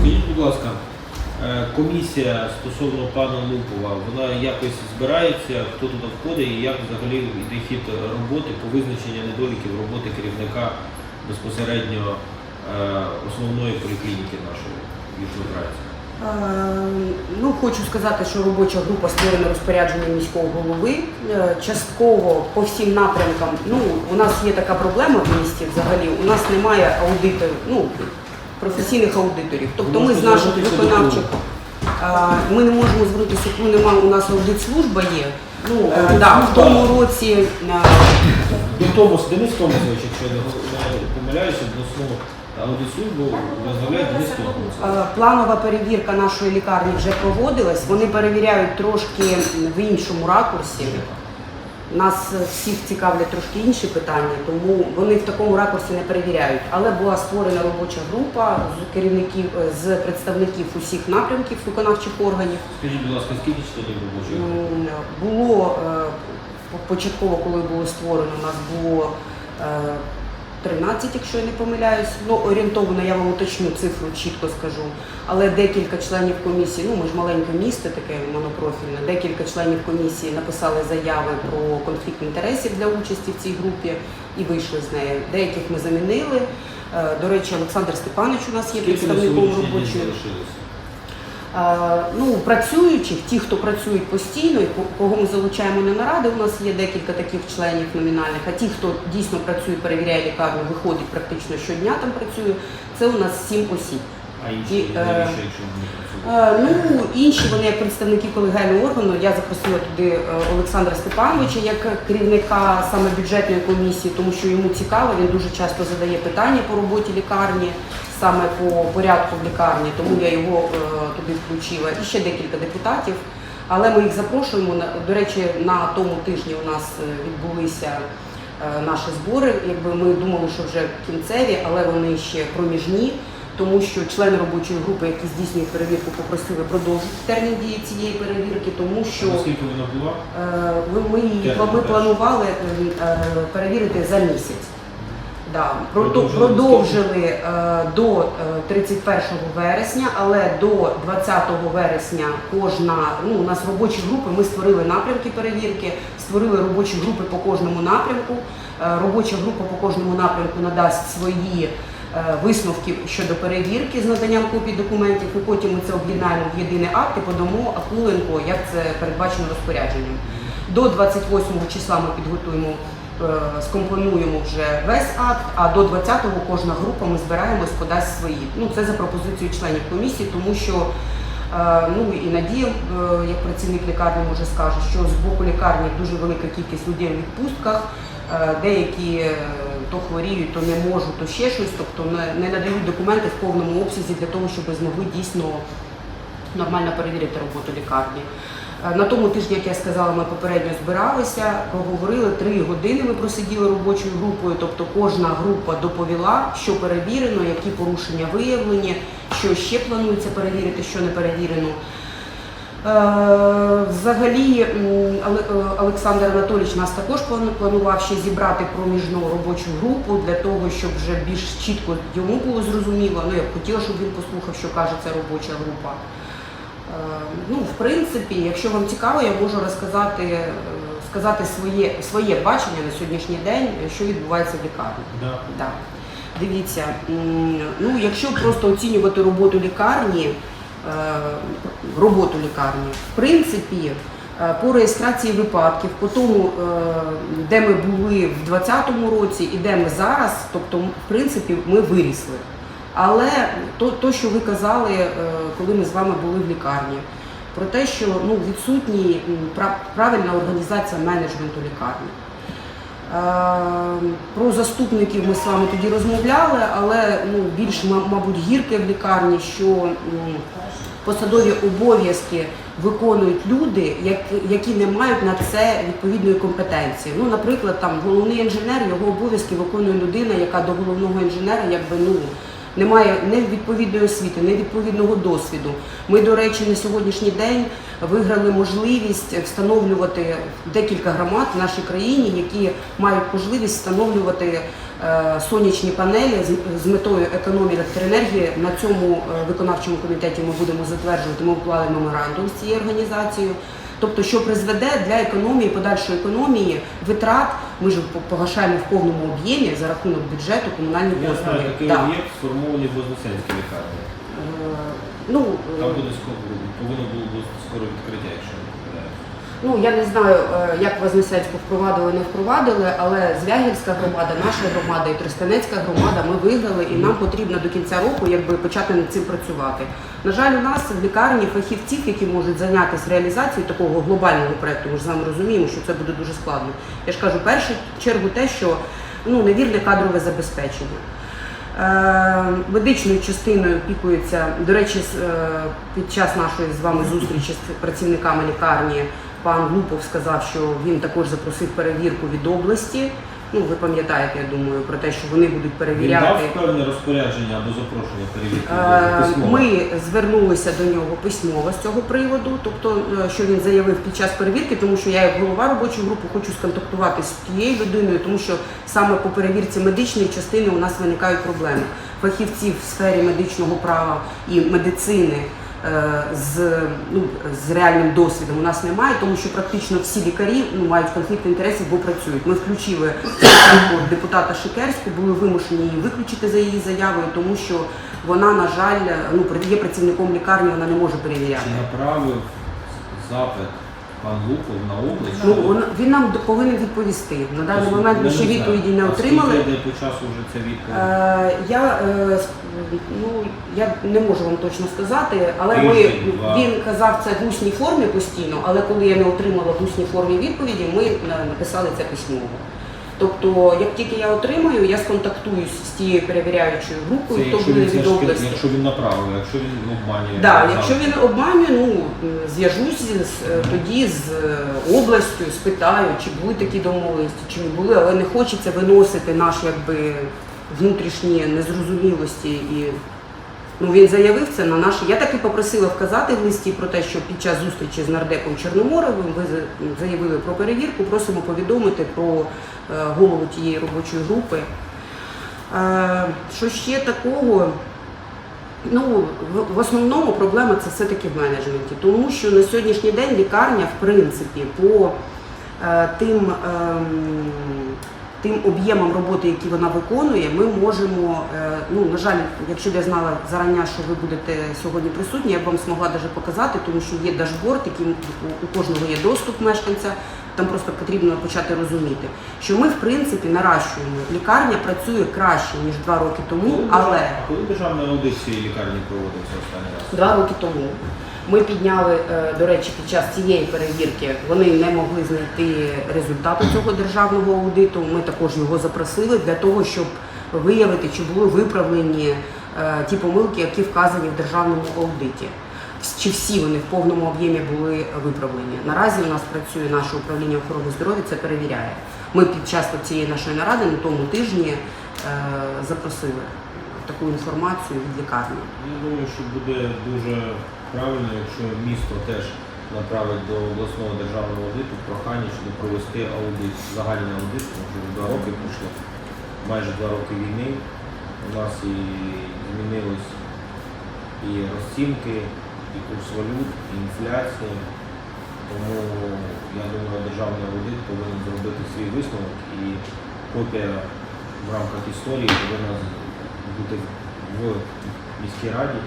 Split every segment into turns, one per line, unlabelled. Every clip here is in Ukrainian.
Скажіть, будь ласка, е, комісія стосовно пана Лупова, вона якось збирається, хто туди входить і як взагалі йде хід роботи по визначенню недоліків роботи керівника безпосередньо е, основної поліклініки нашої відповідається?
Е, Ну, хочу сказати, що робоча група створена розпорядженням міського голови. Частково по всім напрямкам. Ну, у нас є така проблема в місті взагалі. У нас немає аудиторів, ну, професійних аудиторів. Тобто ми з наших виконавчих е, ми не можемо звернутися, ну немає у нас аудит-служба є.
Ну,
Е, да, в тому році е,
До Томас, Денис Томасович, якщо я не помиляюся, обласну аудитслужбу возглавляє Денис Томасович.
Е, Планова перевірка нашої лікарні вже проводилась. Вони перевіряють трошки в іншому ракурсі. Нас е, всіх цікавлять трошки інші питання, тому вони в такому ракурсі не перевіряють. Але була створена робоча група з керівників е, з представників усіх напрямків виконавчих органів.
Скажіть, будь ласка, скільки членів робочої? групи?
Було е, початково, коли було створено, у нас було е, 13, якщо я не помиляюсь. Ну, орієнтовно я вам уточню цифру, чітко скажу. Але декілька членів комісії, ну ми ж маленьке місто, таке монопрофільне, декілька членів комісії написали заяви про конфлікт інтересів для участі в цій групі і вийшли з неї. Деяких ми замінили. Е, До речі, Олександр Степанович у нас є представником робочої. Ну, працюючих, ті, хто працюють постійно, і кого ми залучаємо на наради, у нас є декілька таких членів номінальних. А ті, хто дійсно працює, перевіряє лікарню, виходить практично щодня там працює, це у нас сім осіб.
А інші
І, е,
навіщо, якщо вони працюють?
Е, Ну, інші вони як представники колегіального органу. Я запросила туди е, Олександра Степановича як керівника саме бюджетної комісії, тому що йому цікаво, він дуже часто задає питання по роботі лікарні, саме по порядку в лікарні, тому я його е, туди включила. І ще декілька депутатів. Але ми їх запрошуємо. До речі, на тому тижні у нас е, відбулися е, наші збори. Якби ми думали, що вже кінцеві, але вони ще проміжні тому що члени робочої групи, які здійснюють перевірку, попросили продовжити термін дії цієї перевірки, тому що
Наскільки вона була?
е, ми, її-
Термін
ми планували е, перевірити за місяць. Да.
Продовжили
Продовжили е, до е, 31 вересня, але до 20 вересня кожна, ну, у нас робочі групи, ми створили напрямки перевірки, створили робочі групи по кожному напрямку. Е, Робоча група по кожному напрямку надасть свої е, висновки щодо перевірки з наданням копій документів, і потім ми це об'єднаємо в єдиний акт і подамо Акуленко, як це передбачено розпорядженням. До 28 числа ми підготуємо, е, скомпонуємо вже весь акт, а до 20-го кожна група ми збираємось, подасть свої. Ну це за пропозицією членів комісії, тому що е, ну і Надія, як працівник лікарні, може скаже, що з боку лікарні дуже велика кількість людей в відпустках. Деякі то хворіють, то не можуть, то ще щось, тобто не, не надають документи в повному обсязі для того, щоб змогли дійсно нормально перевірити роботу лікарні. Е, На тому тижні, як я сказала, ми попередньо збиралися, проговорили три години. Ми просиділи робочою групою. Тобто кожна група доповіла, що перевірено, які порушення виявлені, що ще планується перевірити, що не перевірено. Е, Взагалі е, Олександр Анатолійович нас також плану- планував ще зібрати проміжну робочу групу для того, щоб вже більш чітко йому було зрозуміло. Ну я б хотіла, щоб він послухав, що каже ця робоча група. Е, Ну, в принципі, якщо вам цікаво, я можу розказати, сказати своє, своє бачення на сьогоднішній день, що відбувається в лікарні.
Да.
Да. Дивіться, ну якщо просто оцінювати роботу лікарні, роботу лікарні, в принципі, е, по реєстрації випадків, по тому, е, де ми були в 2020 році і де ми зараз, тобто, в принципі, ми вирісли. Але то, то що ви казали, е, коли ми з вами були в лікарні, про те, що ну, відсутні правильна організація менеджменту лікарні. Е, Про заступників ми з вами тоді розмовляли, але ну, більш, мабуть, гірке в лікарні, що посадові обов'язки виконують люди, які не мають на це відповідної компетенції. Ну, наприклад, там головний інженер, його обов'язки виконує людина, яка до головного інженера якби ну. Немає не відповідної освіти, не відповідного досвіду. Ми, до речі, на сьогоднішній день виграли можливість встановлювати декілька громад в нашій країні, які мають можливість встановлювати е, сонячні панелі з, метою економії електроенергії. На цьому е, виконавчому комітеті ми будемо затверджувати. Ми уклали меморандум з цією організацією. Тобто, що призведе для економії, подальшої економії витрат, ми ж погашаємо в повному об'ємі за рахунок бюджету комунальні
Я знаю, такий
Да.
об'єкт сформований в Вознесенській лікарні.
Е, Ну, е,
Там буде скоро, повинно було бути скоро відкриття, якщо не помиляюсь.
Ну я не знаю, е, як Вознесенську впровадили, не впровадили, але Звягільська громада, наша громада і Тростянецька громада ми виграли, і нам потрібно до кінця року якби почати над цим працювати. На жаль, у нас в лікарні фахівців, які можуть зайнятися реалізацією такого глобального проекту, ми ж з вами розуміємо, що це буде дуже складно. Я ж кажу, першу чергу те, що ну невірне кадрове забезпечення. Е, Медичною частиною опікується, до речі, е, під час нашої з вами зустрічі з працівниками лікарні пан Лупов сказав, що він також запросив перевірку від області. Ну, ви пам'ятаєте, я думаю, про те, що вони будуть
Він дав
перевіряти.
певне розпорядження або запрошення перевірки
Е,
письмово?
Ми звернулися до нього письмово з цього приводу, тобто е, що він заявив під час перевірки, тому що я як голова робочої групи хочу сконтактувати з тією людиною, тому що саме по перевірці медичної частини у нас виникають проблеми. Фахівців в сфері медичного права і медицини. Е, З ну з реальним досвідом у нас немає, тому що практично всі лікарі ну мають конфлікт інтересів, бо працюють. Ми включили депутата Шикерську, були вимушені її виключити за її заявою, тому що вона, на жаль, ну є працівником лікарні, вона не може перевіряти.
Направив запит пан Луков на область?
Ну он- він нам повинен відповісти. На даний
Тобто,
момент ми
я
ще
знаю.
відповіді не
А
отримали.
Скільки йде по часу вже ця відповідь?
Е, Я е, с- ну я не можу вам точно сказати, але ми
Тиждень, два.
він казав це в усній формі постійно. Але коли я не отримала в усній формі відповіді, ми е, написали це письмово. Тобто, як тільки я отримаю, я сконтактуюсь з тією перевіряючою
Це
групою, хто
якщо
буде
він,
від
ж таки-
області.
якщо він направив, якщо він обманює.
Да, якщо він обманює, ну зв'яжусь з е, тоді з е, областю, спитаю, чи були такі домовленості, чи не були, але не хочеться виносити наші якби внутрішні незрозумілості і. Ну, він заявив це на наші. Я так і попросила вказати в листі про те, що під час зустрічі з нардепом Чорноморовим ви заявили про перевірку. Просимо повідомити про е, голову тієї робочої групи. Е, що ще такого? Ну, в, в основному проблема це все-таки в менеджменті, тому що на сьогоднішній день лікарня, в принципі, по е, тим, ем, тим об'ємам роботи, які вона виконує, ми можемо, е, ну, на жаль, якщо б я знала зарання, що ви будете сьогодні присутні, я б вам змогла даже показати, тому що є дашборд, який у, кожного є доступ мешканця. Там просто потрібно почати розуміти, що ми в принципі наращуємо. Лікарня працює краще ніж два роки тому, але
А коли державний аудит цієї лікарні проводився останній раз?
Два роки тому ми підняли, е, до речі, під час цієї перевірки вони не могли знайти результату цього державного аудиту. Ми також його запросили для того, щоб виявити, чи були виправлені е, ті помилки, які вказані в державному аудиті. Чи всі вони в повному об'ємі були виправлені? Наразі у нас працює наше управління охорони здоров'я, це перевіряє. Ми під час цієї нашої наради на тому тижні е, запросили таку інформацію від лікарні.
Я думаю, що буде дуже правильно, якщо місто теж направить до обласного державного аудиту прохання, щоб провести аудит, загальний аудит, вже два роки пройшло, майже два роки війни. У нас і змінились і розцінки, і курс валют, і інфляція. Тому я думаю, державний аудит повинен зробити свій висновок і копія в рамках історії повинна бути в міській раді.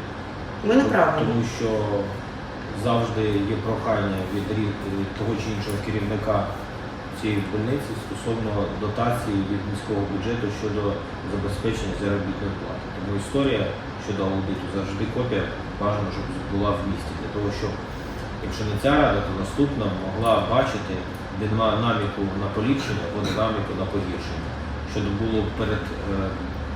Ми не праві.
Тому що завжди є прохання від того чи іншого керівника цієї больниці стосовно дотації від міського бюджету щодо забезпечення заробітної плати. Тому історія щодо аудиту завжди копія бажано, щоб була в місті, для того, щоб якщо не ця рада, то наступна могла бачити динаміку на поліпшення або динаміку на погіршення, щоб було перед е,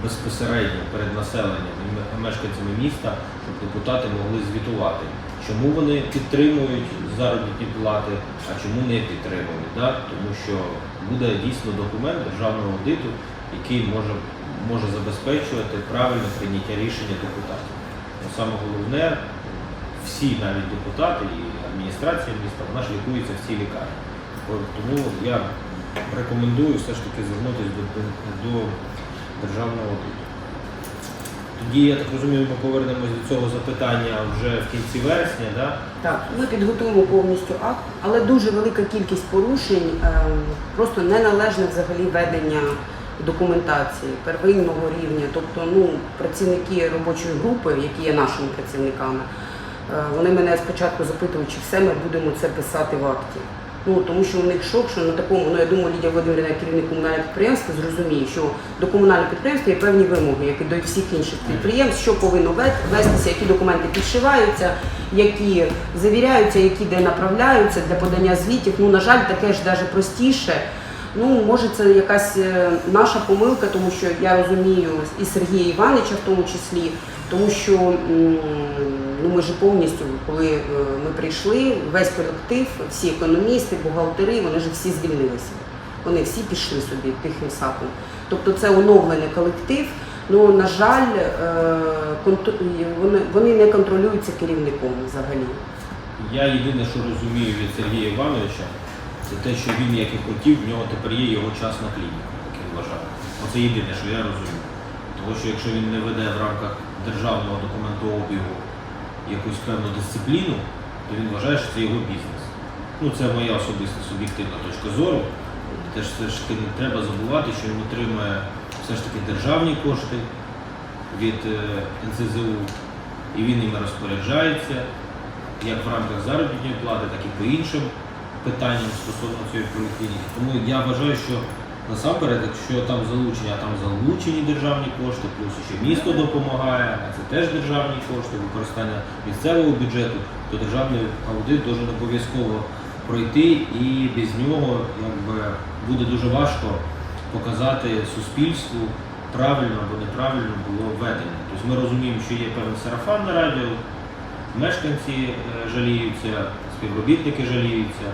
безпосередньо перед населенням і мешканцями міста, щоб депутати могли звітувати, чому вони підтримують заробітні плати, а чому не підтримують. Да? Тому що буде дійсно документ державного аудиту, який може, може забезпечувати правильне прийняття рішення депутатів. Ну, Саме головне, всі навіть депутати і адміністрація міста, вона ж лікується в цій лікарні. Тому я рекомендую все ж таки звернутися до, до державного аудиту. Тоді, я так розумію, ми повернемось до цього запитання вже в кінці вересня, да?
Так, ми підготуємо повністю акт, але дуже велика кількість порушень, е, просто неналежне взагалі ведення документації первинного рівня. Тобто, ну, працівники робочої групи, які є нашими працівниками, е, вони мене спочатку запитували, чи все ми будемо це писати в акті. Ну тому що у них шок, що на такому, ну я думаю, Лідія Володимирівна, керівник комунального підприємства, зрозуміє, що до комунального підприємства є певні вимоги, як і до всіх інших підприємств, що повинно ве- вестися, які документи підшиваються, які завіряються, які де направляються для подання звітів. Ну на жаль, таке ж навіть простіше. Ну, може, це якась е, наша помилка, тому що я розумію і Сергія Івановича в тому числі, тому що ну, ми ж повністю, коли е, ми прийшли, весь колектив, всі економісти, бухгалтери, вони ж всі звільнилися. Вони всі пішли собі тихим сапом. Тобто це оновлений колектив. Ну, на жаль, е, вони, вони не контролюються керівником взагалі.
Я єдине, що розумію від Сергія Івановича, це те, що він, як і хотів, в нього тепер є його частна клініка, як він вважає. Оце єдине, що я розумію. Тому що якщо він не веде в рамках державного документообігу якусь певну дисципліну, то він вважає, що це його бізнес. Ну, це моя особиста суб'єктивна точка зору. Теж все ж таки не треба забувати, що він отримує все ж таки державні кошти від е, НСЗУ, і він ними розпоряджається як в рамках заробітної плати, так і по іншим питанням стосовно цієї поліклініки. Тому я вважаю, що насамперед, якщо там залучені, а там залучені державні кошти, плюс ще місто допомагає, а це теж державні кошти, використання місцевого бюджету, то державний аудит дуже обов'язково пройти і без нього якби, буде дуже важко показати суспільству правильно або неправильно було введення. Тобто ми розуміємо, що є певний сарафан на радіо, мешканці е, жаліються, співробітники жаліються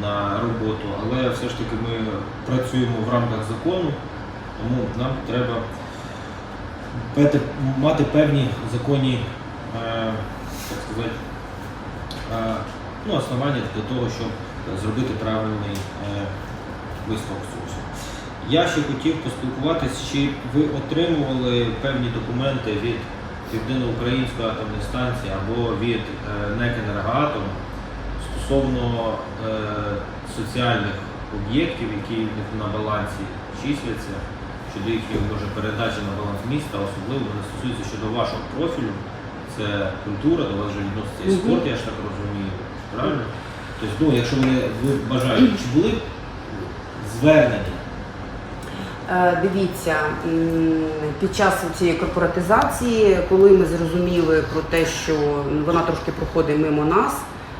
на роботу, але все ж таки ми працюємо в рамках закону, тому нам треба мати певні законні, е, так сказати, е, ну, основання для того, щоб зробити правильний е, висновок з Я ще хотів поспілкуватися, чи ви отримували певні документи від Південноукраїнської атомної станції або від е, НЕК «Енергоатом» стосовно е, соціальних об'єктів, які на балансі числяться, щодо їхньої може передачі на баланс міста, особливо вони стосуються щодо вашого профілю. Це культура, до вас вже відноситься і спорт, я ж так розумію. Правильно? Тобто, ну, якщо ви, ви бажаєте, чи були звернення?
Е, Дивіться, м, під час цієї корпоратизації, коли ми зрозуміли про те, що вона трошки проходить мимо нас,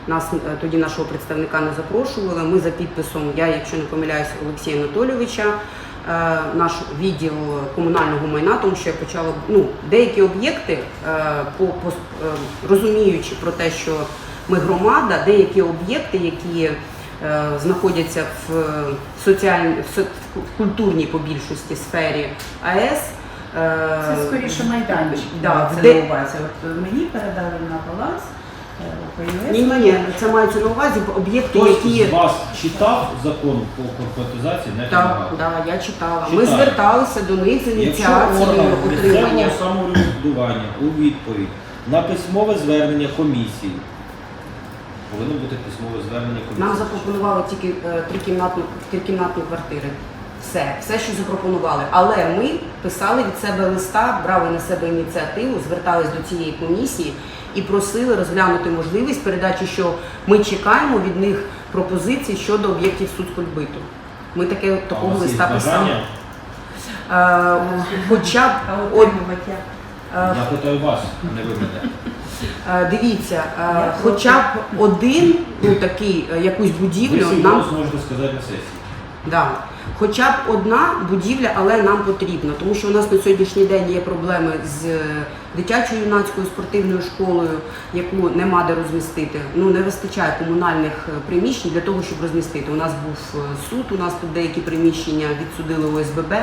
нас е, тоді нашого представника не запрошували. Ми за підписом, я, якщо не помиляюся, Олексія Анатолійовича, е, наш відділ комунального майна, тому що я почала ну, деякі об'єкти, е, по, по, розуміючи про те, що ми громада, деякі об'єкти, які знаходяться в соціальній в, в культурній по більшості сфері АЕС.
Це скоріше майданчик.
Да,
це
де-
на увазі. От мені передали на баланс.
Ні, ні, ні, це мається на увазі об'єкти,
Хтось
які
з вас читав закон по корпоратизації не
так, да, я читала. Ми
Читаю.
зверталися до них з
Якщо
ініціацією
орган
отримання.
місцевого самоврядування у відповідь на письмове звернення комісії, повинно бути письмове звернення комісії.
Нам запропонували тільки е, трикімнатну, трикімнатні квартири. Все, все, що запропонували. Але ми писали від себе листа, брали на себе ініціативу, звертались до цієї комісії і просили розглянути можливість передачі, що ми чекаємо від них пропозицій щодо об'єктів судкульбиту. Ми таке такого листа писали. Е, Хоча б от,
отримувати
е,
Я питаю вас, а не ви мене.
е, дивіться,
Я
хоча б один, ну такий, якусь будівлю
свій
нам
голос можете сказати на сесії.
Да. Хоча б одна будівля, але нам потрібна, тому що у нас на сьогоднішній день є проблеми з е, дитячою юнацькою спортивною школою, яку нема де розмістити. Ну не вистачає комунальних е, приміщень для того, щоб розмістити. У нас був е, суд, у нас тут деякі приміщення відсудили ОСББ,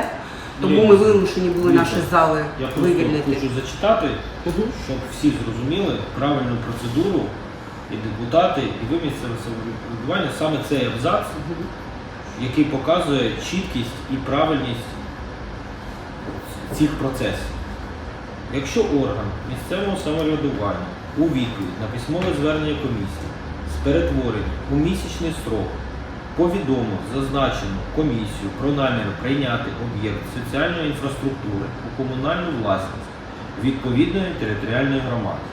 тому ми вимушені були наші зали
Я
вивільнити.
хочу зачитати, щоб всі зрозуміли правильну процедуру і депутати, і ви місцеве самоврядування, саме цей абзац, який показує чіткість і правильність цих процесів. Якщо орган місцевого самоврядування у відповідь на письмове звернення комісії з перетворення у місячний строк повідомив зазначену комісію про намір прийняти об'єкт соціальної інфраструктури у комунальну власність відповідної територіальної громади,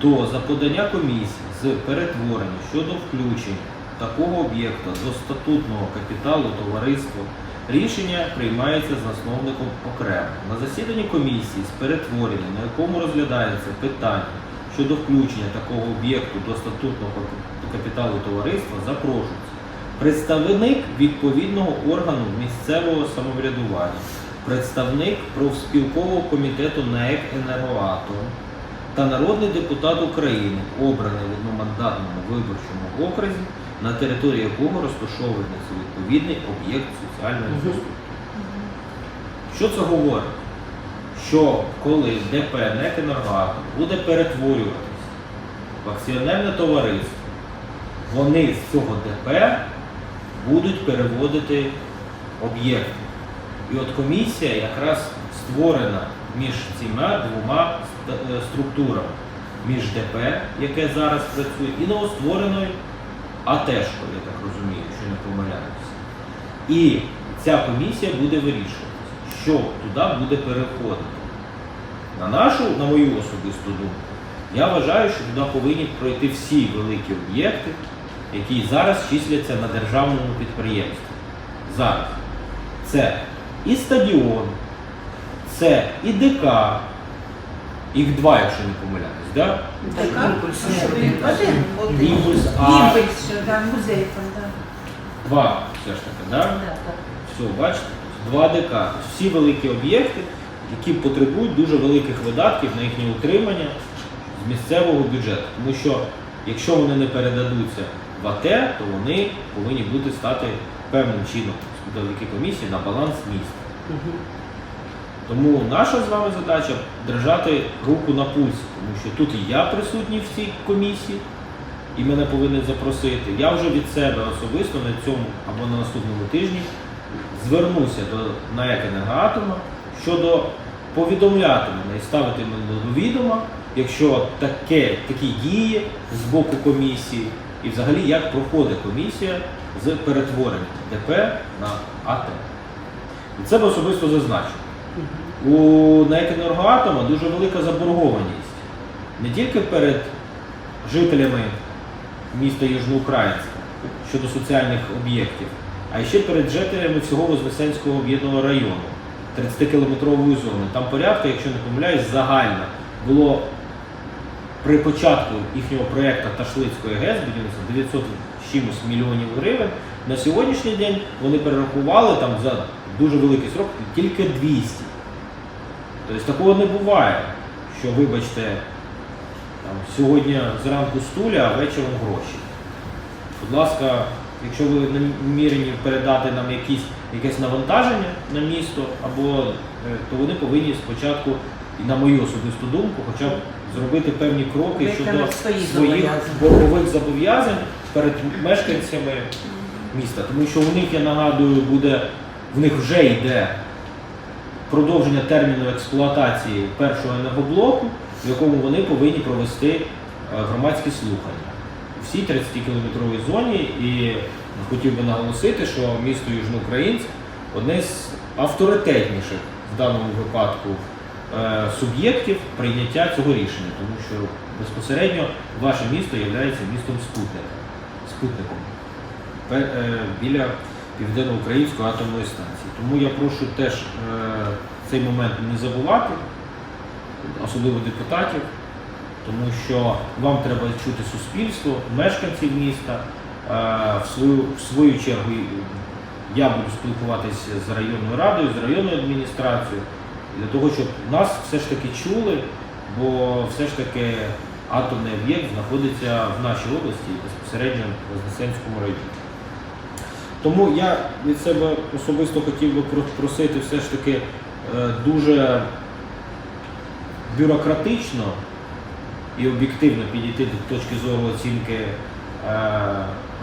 то за подання комісії з перетворення щодо включення такого об'єкта до статутного капіталу товариства рішення приймається засновником окремо. На засіданні комісії з перетворення, на якому розглядається питання щодо включення такого об'єкту до статутного капіталу товариства, запрошується представник відповідного органу місцевого самоврядування, представник профспілкового комітету НАЕК «Енергоатом» та народний депутат України, обраний в одномандатному виборчому окрузі, на території якого розташовується відповідний об'єкт соціальної інфраструктури. Що це говорить? Що коли ДП НЕК буде перетворюватися в акціонерне товариство, вони з цього ДП будуть переводити об'єкти. І от комісія якраз створена між цими двома е, структурами, між ДП, яке зараз працює, і новоствореною АТЕшкою, я так розумію, що не помиляюся. І ця комісія буде вирішувати, що туди буде переходити. На нашу, на мою особисту думку, я вважаю, що туди повинні пройти всі великі об'єкти, які зараз числяться на державному підприємстві. Зараз. Це і стадіон, це і ДК, їх два, якщо не помиляюсь, да?
Імпульс.
А Один.
Імпульс, а
Імпульс, що музей там, так.
два все ж таки, да?
Да, так.
Все, бачите, два ДК. Тобто Всі великі об'єкти, які потребують дуже великих видатків на їхнє утримання з місцевого бюджету. Тому що якщо вони не передадуться в АТ, то вони повинні бути стати певним чином завдяки комісії на баланс міста.
Мгм.
Тому наша з вами задача держати руку на пульсі, тому що тут і я присутній в цій комісії, і мене повинні запросити. Я вже від себе особисто на цьому або на наступному тижні звернуся до НАЕК «Енергоатома» щодо повідомляти мене і ставити мене до відома, якщо таке, такі дії з боку комісії, і взагалі як проходить комісія з перетворення ДП на АТ. І це би особисто зазначив. У НАЕК «Енергоатома» дуже велика заборгованість не тільки перед жителями міста Южноукраїнська щодо соціальних об'єктів, а ще перед жителями всього Вознесенського об'єднаного району, 30-кілометрової зони. Там порядка, якщо не помиляюсь, загально було при початку їхнього проєкту Ташлицької ГЕС будівництва 900 чимось мільйонів гривень. На сьогоднішній день вони перерахували там за дуже великий срок тільки 200. Тобто такого не буває, що, вибачте, там, сьогодні зранку стуля, а вечором гроші. Будь ласка, якщо ви намірені передати нам якісь, якесь навантаження на місто, або, е, то вони повинні спочатку, і на мою особисту думку, хоча б зробити певні кроки щодо своїх боргових зобов'язань перед мешканцями міста. Тому що у них, я нагадую, буде, в них вже йде продовження терміну експлуатації першого енергоблоку, в якому вони повинні провести е, громадські слухання. У всій 30-кілометровій зоні. І хотів би наголосити, що місто Южноукраїнськ одне з авторитетніших в даному випадку е, суб'єктів прийняття цього рішення, тому що безпосередньо ваше місто є містом спутником. Е, біля Південноукраїнської атомної станції. Тому я прошу теж е, цей момент не забувати, особливо депутатів, тому що вам треба чути суспільство, мешканців міста. Е, В свою, в свою чергу я буду спілкуватися з районною радою, з районною адміністрацією, для того, щоб нас все ж таки чули, бо все ж таки атомний об'єкт знаходиться в нашій області безпосередньо в Вознесенському районі. Тому я від себе особисто хотів би просити все ж таки е, дуже бюрократично і об'єктивно підійти до точки зору оцінки е,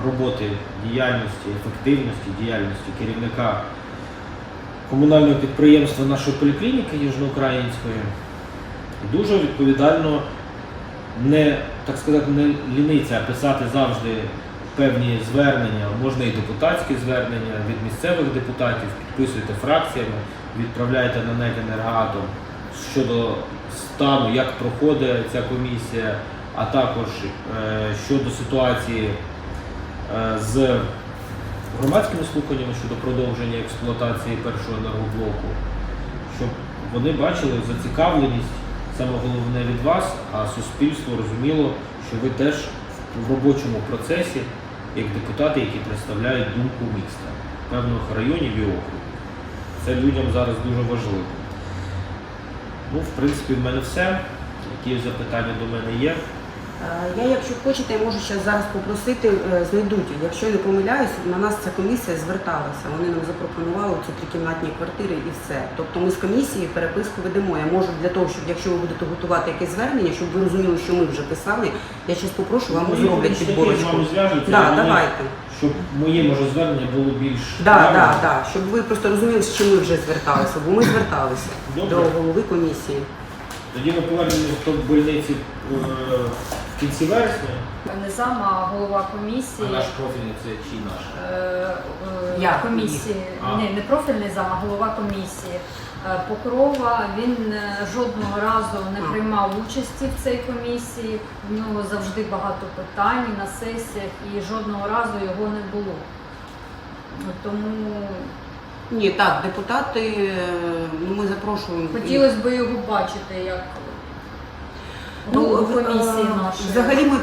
роботи діяльності, ефективності діяльності керівника комунального підприємства нашої поліклініки Южноукраїнської. Дуже відповідально не так сказати, не ліниться писати завжди певні звернення, можна і депутатські звернення від місцевих депутатів, підписуйте фракціями, відправляйте на НЕК «Енергоатом» щодо стану, як проходить ця комісія, а також е, щодо ситуації е, з громадськими слуханнями щодо продовження експлуатації першого енергоблоку, щоб вони бачили зацікавленість, саме головне від вас, а суспільство розуміло, що ви теж в робочому процесі, як депутати, які представляють думку міста, певних районів і округів. Це людям зараз дуже важливо. Ну, в принципі, в мене все. Які запитання до мене є?
Е, Я, якщо хочете, я можу ще зараз попросити, е, знайдуть. Якщо я не помиляюсь, на нас ця комісія зверталася. Вони нам запропонували ці трикімнатні квартири і все. Тобто ми з комісії переписку ведемо. Я можу для того, щоб якщо ви будете готувати якесь звернення, щоб ви розуміли, що ми вже писали, я зараз попрошу, вам
Мої
зроблять підборочку. Да, давайте.
щоб моє може звернення було більш
Да, да, да. Щоб ви просто розуміли, з чим ми вже зверталися, бо ми зверталися
Добре.
до голови комісії.
Тоді ми повернемося до больниці е, в кінці вересня.
Не зам, а голова
А
комісії.
наш профільний це чи наш?
е, е,
Я.
комісії,
А.
не, не профільний зам, а голова комісії. Е, Покрова він е, жодного разу не
А.
приймав участі в цій комісії. В нього завжди багато питань на сесіях і жодного разу його не було. Тому
Ні, так, депутати, е, ну, ми запрошуємо.
хотілося б його бачити як
Ну, е,
комісії нашої.
Взагалі ми